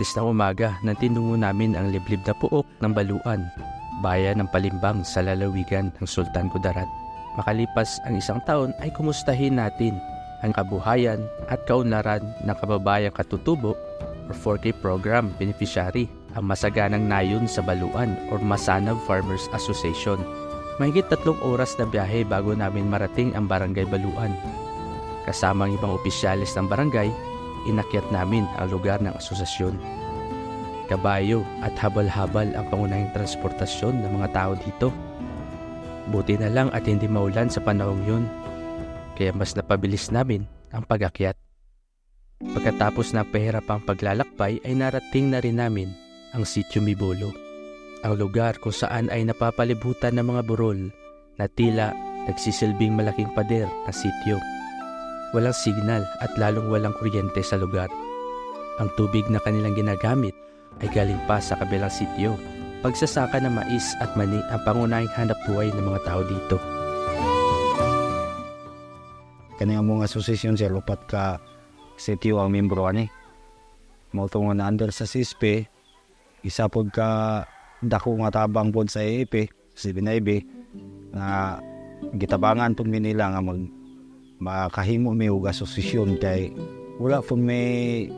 Martes ng umaga nang tinungo namin ang liblib na puok ng Baluan, bayan ng Palimbang sa lalawigan ng Sultan Kudarat. Makalipas ang isang taon ay kumustahin natin ang kabuhayan at kaunlaran ng kababayang katutubo or 4K program beneficiary ang masaganang nayon sa Baluan or Masanav Farmers Association. Mahigit tatlong oras na biyahe bago namin marating ang barangay Baluan. Kasama ang ibang opisyalis ng barangay, inakyat namin ang lugar ng asosasyon. Kabayo at habal-habal ang pangunahing transportasyon ng mga tao dito. Buti na lang at hindi maulan sa panahong yun, kaya mas napabilis namin ang pagakyat. Pagkatapos ng pahirapang paglalakbay ay narating na rin namin ang sitio Mibolo, ang lugar kung saan ay napapalibutan ng mga burol na tila nagsisilbing malaking pader na sitio. Walang signal at lalong walang kuryente sa lugar. Ang tubig na kanilang ginagamit ay galing pa sa kabilang sitio. Pagsasaka ng mais at mani ang pangunahing hanap buhay ng mga tao dito. kani ang mga asosasyon sir upat ka sitio ang membro ani mao tong na under sa SISPE isa pod ka dako nga tabang pod sa EEP si Binaybe na gitabangan pod mi nila nga mag makahimo mi og asosasyon kay wala po may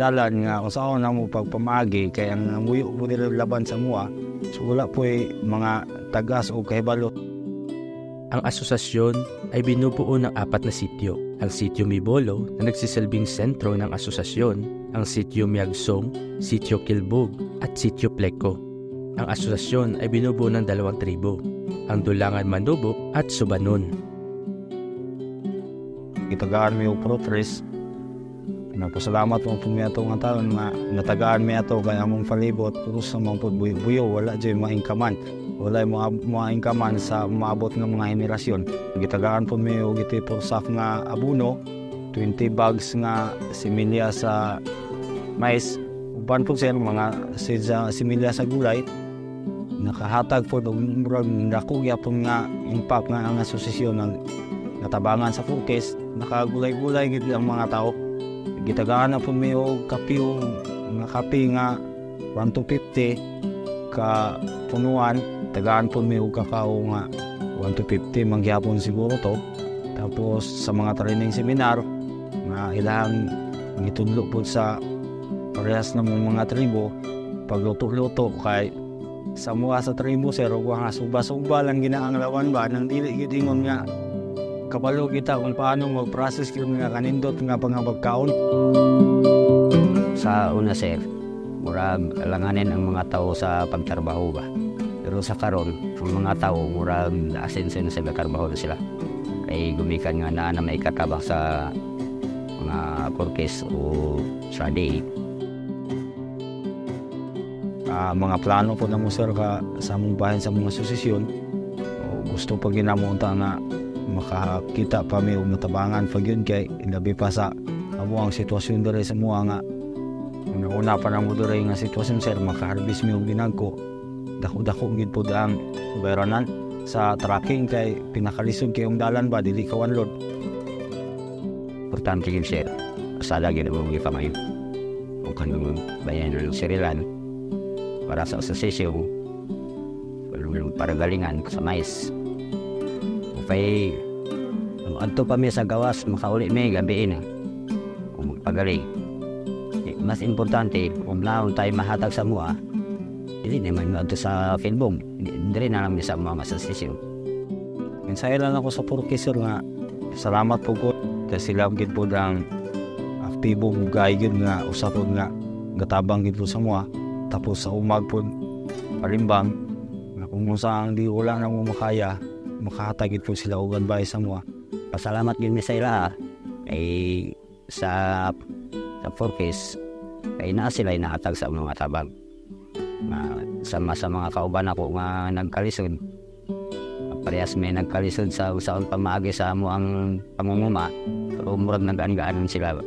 dalan nga kung saan na mo pagpamagi kay ang muyo po nila laban sa mua so wala po mga tagas o kahibalo Ang asosasyon ay binubuo ng apat na sityo. Ang sityo Mibolo na nagsisilbing sentro ng asosasyon, ang sityo Miagsong, sityo Kilbog at sityo Pleco. Ang asosasyon ay binubuo ng dalawang tribo, ang Dulangan Manubo at Subanon. Gitagaan mi og protres Nagpasalamat mo po mi ato nga taon nga natagaan mi ato kay among palibot. Puro sa mga pod buyo, buyo wala jay maingkaman wala mo maingkaman sa maabot nga mga henerasyon. Gitagaan po mi og iti porsak nga abuno 20 bags nga similya sa mais. Uban po sir mga similya sa gulay. Nakahatag po og murag nakugya po nga impact nga ang asosasyon ng natabangan sa focus nakagulay-gulay gid ang mga tao. Gitagaan na po mi og kape o nga kape nga 1 to 50 ka punuan. Tagaan po mi og kakao nga 1 to 50 mangyapon siguro to. Tapos sa mga training seminar nga ilang gitudlo po sa parehas na mga tribo pagluto-luto kay sa mga sa tribo sir ug nga suba-suba lang ginaanglawan ba? Nang dili gid ingon nga kabalo kita kung paano mag-process kung nga kanindot nga pangabagkaon sa una sir murag alanganin ang mga tao sa pagtrabaho ba. Pero sa karon ang mga tao murag asenso na sa trabaho na sila. Kay gumikan nga naa na may katabak sa mga porkes o sa day. Ah, mga plano po na mo sir ka sa among bahin sa mga asosasyon o gusto pa ginamunta nga makakita pa mi og natabangan pag yun kay labi pa sa amo ang sitwasyon dere sa mua nga. Una-una pa na mo dere nga sitwasyon sir makaharbis mi og ginagko. Dako-dako gid po ang bayranan sa tracking kay pinakalisod kay dalan ba dili ka load. Importante yun sir. Asala gid mo mga pamayo kung kanang bayan ng sirilan para sa asosasyon para galingan sa mais upay adto pa mi sa gawas makauli mi gabi na kung magpagaling Eh, mas importante kung naon tayo mahatag sa mua dili naman mo sa filbong. Dili na mi sa mga asosasyon Minsahe lang ako sa Purkisor nga salamat po po kasi sila gid po ang aktibong gay gid nga usapod nga gatabang gid sa mga tapos sa umag po palimbang nga kung saan di wala na mo makaya makahatagid po sila og advice sa mga Pasalamat yun ni sa ila ay sa sa forecast kay na sila inaatag sa mga tabang. Na, sama sa mga kauban ako nga nagkalisod. Parehas may nagkalisod sa usaon pamaagi sa amo ang pamumuma. Pero murag nagaan-gaanan sila.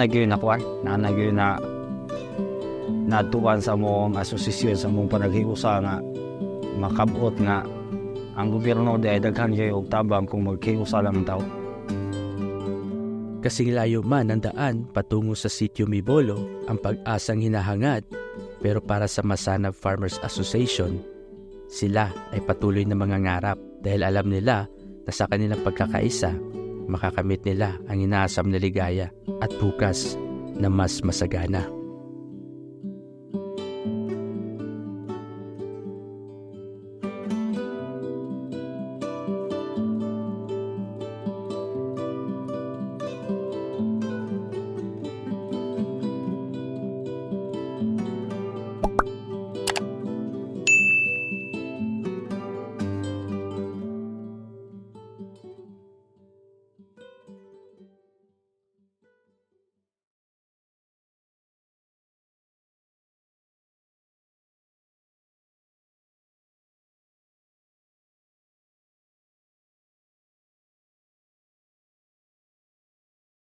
nagyo na kwan na nagyo na natuan sa mong asosasyon sa mong panaghiusa nga makabot nga ang gobyerno di ay daghan kayo og tabang kung maghiusa lang ang tao Kasing layo man ang daan patungo sa sitio Mibolo ang pag-asang hinahangad pero para sa Masanab Farmers Association, sila ay patuloy na mangangarap dahil alam nila na sa kanilang pagkakaisa, makakamit nila ang inaasam na ligaya at bukas na mas masagana.